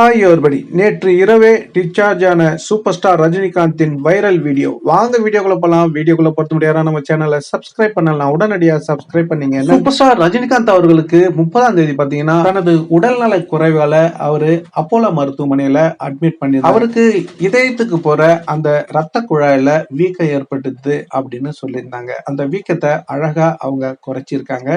ஆகியோர்படி நேற்று இரவே டிஸ்சார்ஜ் ஆன சூப்பர் ஸ்டார் ரஜினிகாந்தின் வைரல் வீடியோ வாங்க வீடியோக்குள்ள போலாம். வீடியோக்குள்ள பொறுத்த முடியாத நம்ம சேனலை சப்ஸ்கிரைப் பண்ணலாம் உடனடியாக சப்ஸ்கிரைப் பண்ணீங்க. சூப்பர் ஸ்டார் ரஜினிகாந்த் அவர்களுக்கு முப்பதாம் தேதி பாத்தீங்கன்னா தனது உடல்நல குறைவால அவரு அப்போலோ மருத்துவமனையில அட்மிட் பண்ணி அவருக்கு இதயத்துக்கு போற அந்த ரத்த குழாயில வீக்கம் ஏற்பட்டுது அப்படின்னு சொல்லியிருந்தாங்க. அந்த வீக்கத்தை அழகா அவங்க குறைச்சிருக்காங்க.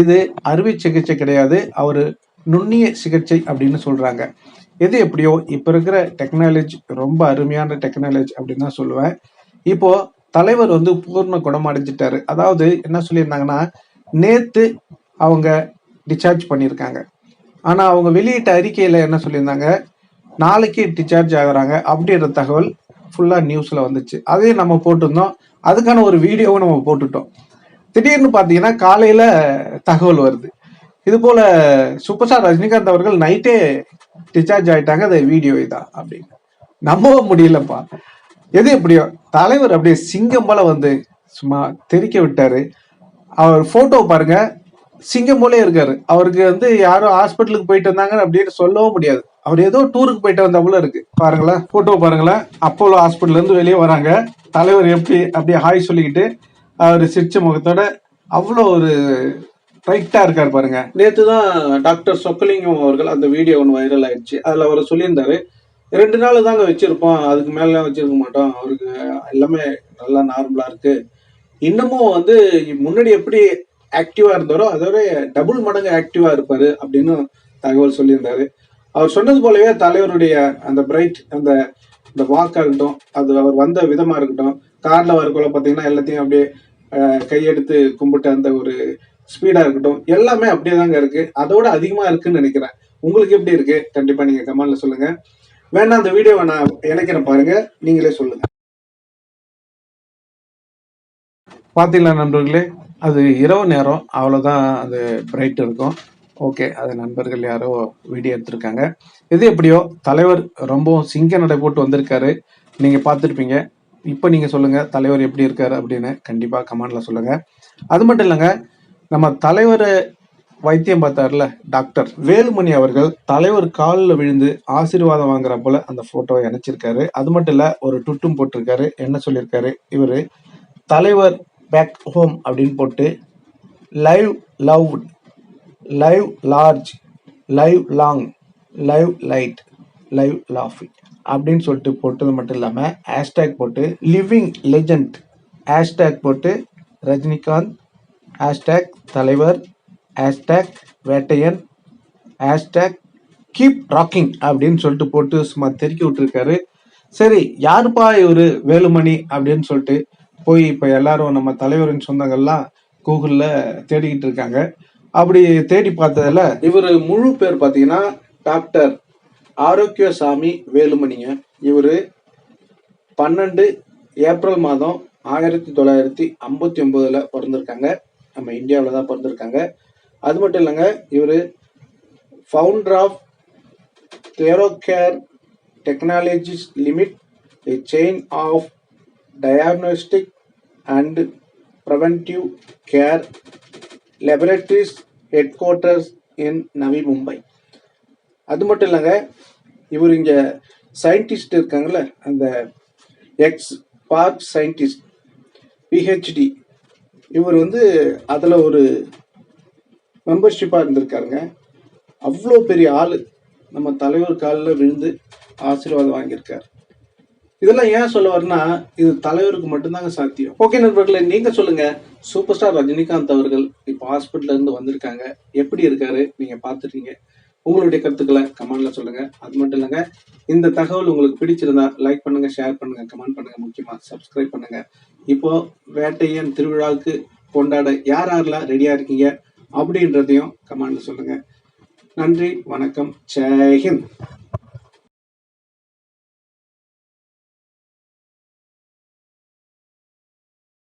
இது அறுவை சிகிச்சை கிடையாது. அவரு நுண்ணிய சிகிச்சை அப்படின்னு சொல்றாங்க. எது எப்படியோ இப்ப இருக்கிற டெக்னாலஜி ரொம்ப அருமையான டெக்னாலஜி அப்படின்னு தான் சொல்லுவேன். இப்போ தலைவர் வந்து பூர்ண குணமடைஞ்சிட்டாரு. அதாவது என்ன சொல்லியிருந்தாங்கன்னா நேத்து அவங்க டிஸ்சார்ஜ் பண்ணியிருக்காங்க. ஆனா அவங்க வெளியிட்ட அறிக்கையில என்ன சொல்லியிருந்தாங்க? நாளைக்கு டிஸ்சார்ஜ் ஆகுறாங்க அப்படின்ற தகவல் ஃபுல்லா நியூஸ்ல வந்துச்சு. அதையும் நம்ம போட்டிருந்தோம். அதுக்கான ஒரு வீடியோவும் நம்ம போட்டுட்டோம். திடீர்னு பாத்தீங்கன்னா காலையில தகவல் வருது. இது போல சூப்பர் ஸ்டார் ரஜினிகாந்த் அவர்கள் நைட்டே டிஸ்சார்ஜ் ஆயிட்டாங்க. அது வீடியோ இதான் அப்படின்னு. நம்பவே முடியலப்பா. எது எப்படியோ தலைவர் அப்படியே சிங்கம் போல வந்து சும்மா தெறிக்க விட்டாரு. அவர் போட்டோ பாருங்க. சிங்கம் போலே இருக்காரு. அவருக்கு வந்து யாரும் ஹாஸ்பிட்டலுக்கு போயிட்டு வந்தாங்க அப்படின்னு சொல்லவும் முடியாது. அவர் ஏதோ டூருக்கு போயிட்டு வந்தா போல இருக்கு. பாருங்களேன் போட்டோ பாருங்களேன். அப்போலோ ஹாஸ்பிட்டல் இருந்து வெளியே வராங்க. தலைவர் எப்படி அப்படியே ஹாய் சொல்லிக்கிட்டு அவர் சிரிச்ச முகத்தோட அவ்வளோ ஒரு ரைட்டா இருக்காரு பாருங்க. நேத்து தான் டாக்டர் சொக்கலிங்கம் அவர்கள் அந்த வீடியோ ஒன்று வைரல் ஆயிடுச்சு. அதுல அவர் சொல்லியிருந்தாரு ரெண்டு நாள் தாங்க வச்சிருப்போம் அதுக்கு மேல வச்சிருக்க மாட்டோம். அவருக்கு எல்லாமே நல்லா நார்மலா இருக்கு. இன்னமும் வந்து முன்னாடி எப்படி ஆக்டிவா இருந்தாரோ அதோட டபுள் மடங்கு ஆக்டிவா இருப்பாரு அப்படின்னு தகவல் சொல்லியிருந்தாரு. அவர் சொன்னது போலவே தலைவருடைய அந்த பிரைட் அந்த இந்த வாக்கா இருக்கட்டும் அது அவர் வந்த விதமா இருக்கட்டும் கார்ல வரக்குள்ள பாத்தீங்கன்னா எல்லாத்தையும் அப்படியே கையெடுத்து கும்பிட்டு அந்த ஒரு ஸ்பீடாக இருக்கட்டும் எல்லாமே அப்படியே தாங்க இருக்கு. அதோட அதிகமாக இருக்குன்னு நினைக்கிறேன். உங்களுக்கு எப்படி இருக்கு? கண்டிப்பாக நீங்கள் கமெண்ட்ல சொல்லுங்க. வேணா அந்த வீடியோவை நான் இணைக்கிறேன் பாருங்க. நீங்களே சொல்லுங்க. பார்த்தீங்களா நண்பர்களே? அது இரவு நேரம். அவ்வளோதான் அது பிரைட் இருக்கும். ஓகே அது நண்பர்கள் யாரோ வீடியோ எடுத்திருக்காங்க. இது எப்படியோ தலைவர் ரொம்பவும் சிங்க நடை போட்டு வந்திருக்காரு. நீங்கள் பார்த்துருப்பீங்க. இப்போ நீங்கள் சொல்லுங்கள் தலைவர் எப்படி இருக்காரு அப்படின்னு கண்டிப்பாக கமெண்டில் சொல்லுங்கள் அது மட்டும் இல்லைங்க நம்ம தலைவர் வைத்தியம் பார்த்தாருல டாக்டர் வேலுமணி அவர்கள் தலைவர் காலில் விழுந்து ஆசீர்வாதம் வாங்குற போல அந்த போட்டோவை இணைச்சிருக்காரு அது மட்டும் இல்ல ஒரு டுட்டும் போட்டிருக்காரு. என்ன சொல்லியிருக்காரு இவரு தலைவர் பேக் ஹோம் அப்படின்னு போட்டு live love live large live long live light live laughy அப்படின்னு சொல்லிட்டு போட்டது மட்டும் இல்லாமல் ஹேஷ்டேக் போட்டு லிவிங் லெஜண்ட் ஹேஷ்டேக் போட்டு Rajinikanth hashtag Thalaivar hashtag Vettaiyan hashtag keep rocking அப்படின்னு சொல்லிட்டு போட்டு சும்மா தெருக்கி விட்டுருக்காரு. சரி யாருப்பா இவரு வேலுமணி அப்படின்னு சொல்லிட்டு போய் இப்போ எல்லாரும் நம்ம தலைவரின் சொந்தங்கள்லாம் கூகுளில் தேடிக்கிட்டு இருக்காங்க. அப்படி தேடி பார்த்ததுல இவர் முழு பேர் பார்த்தீங்கன்னா டாக்டர் ஆரோக்கியசாமி வேலுமணிங்க. இவர் பன்னெண்டு ஏப்ரல் மாதம் ஆயிரத்தி தொள்ளாயிரத்தி ஐம்பத்தி ஒன்பதில் பிறந்திருக்காங்க. நம்ம இந்தியாவில் தான் பிறந்திருக்காங்க. அது மட்டும் இல்லைங்க இவர் founder of Thyrocare technologies limit a chain of diagnostic and preventive care laboratories headquarters in Navi Mumbai அது மட்டும் இல்லைங்க இவர் இங்கே சயின்டிஸ்ட் இருக்காங்கல்ல அந்த எக்ஸ் பார்க் சயின்டிஸ்ட் பிஹெச்டி இவர் வந்து அதில் ஒரு மெம்பர்ஷிப்பாக இருந்திருக்காருங்க. அவ்வளோ பெரிய ஆள். நம்ம தலைவர் காலில் விழுந்து ஆசீர்வாதம் வாங்கியிருக்காரு. இதெல்லாம் ஏன் சொல்ல வரனா இது தலைவருக்கு மட்டும்தாங்க சாத்தியம். ஓகே நண்பர்களே நீங்க சொல்லுங்க. சூப்பர் ஸ்டார் ரஜினிகாந்த் அவர்கள் இப்போ ஹாஸ்பிட்டல்ல இருந்து வந்திருக்காங்க. எப்படி இருக்காரு? நீங்க பார்த்துருக்கீங்க. உங்களுடைய கருத்துக்களை கமெண்ட்ல சொல்லுங்க. அது மட்டும் இல்லைங்க இந்த தகவல் உங்களுக்கு பிடிச்சிருந்தா லைக் பண்ணுங்க ஷேர் பண்ணுங்க கமெண்ட் பண்ணுங்க முக்கியமா சப்ஸ்கிரைப் பண்ணுங்க. இப்போ வேட்டையன் திருவிழாவுக்கு கொண்டாட யார் யாரெல்லாம் ரெடியா இருக்கீங்க அப்படின்றதையும் கமெண்ட்ல சொல்லுங்க. நன்றி வணக்கம் ஜெய்ஹிந்த்